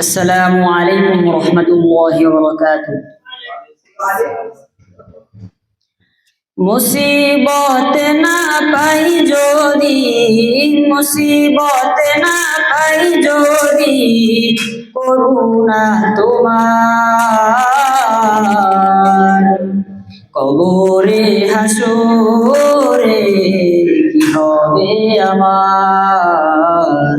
আসসালামু আলাইকুম রহমতুল্লাহি ওবারাকাতু মুসিবত না পাই যদি, মুসিবত না পাই যদি করুণা তোমার। কবরে হাসরে কি হবে আমার?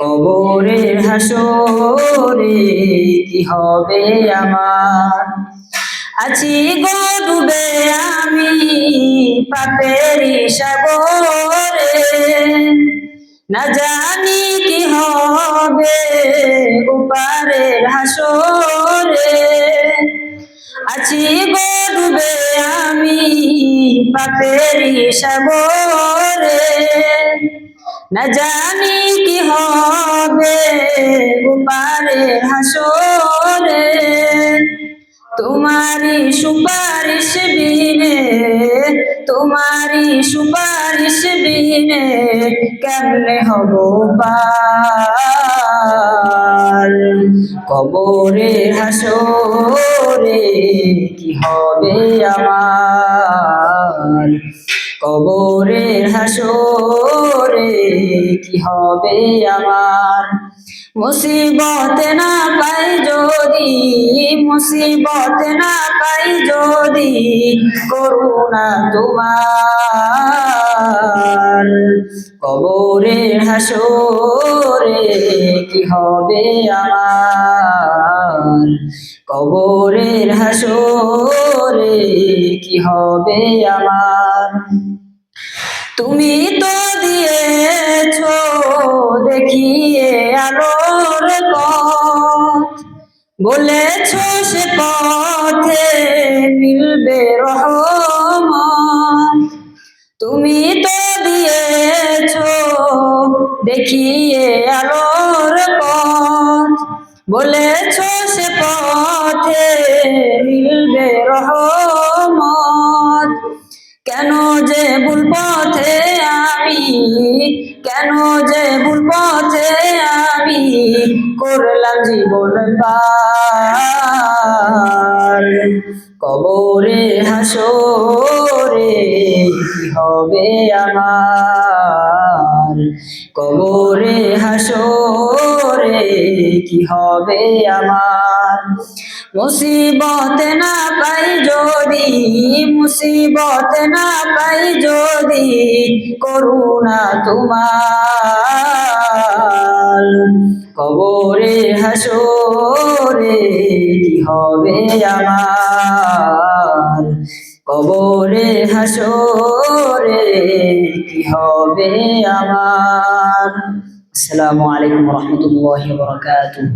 কবরে হাসরে কি হবে আমার? আছি গো ডুবে আমি পাপের সাগরে। না জানি কি হবে উপারের হাসরে। আছি গো ডুবে আমি পাপের সাগরে। না জানি কি হবে উপারের হাসরে। তোমারি সুপারিশ বিনে তোমারি সুপারিশ বিনে কেমনে হব পার? কবরে হাসরে কি হবে আমার? কবরে হাসরে কি হবে আমার? মুসিবত না পাই যদি, মুসিবত না পাই যদি করুণা তোমার। কবরে হাসরে কি হবে আমার? কবরের হাসরে কি হবে আমার? তুমি তো দিয়েছ দেখিয়ে আলোর পথ। বলেছ সে পথে মিলবে রহমত। তুমি তো দিয়েছ দেখিয়ে আলোর পথ। বলেছ পার কবরে হাসরে হবে আমার? কবরে হাসরে কি হবে আমার? মুসিবত না পাই যদি, মুসিবত না পাই যদি করুণা তোমার। কবরে হাসরে কি হবে আমার। কবরে হাসরে কি হবে আমার। আসসালামু আলাইকুম রহমতুল্লাহ বরকাতুহ।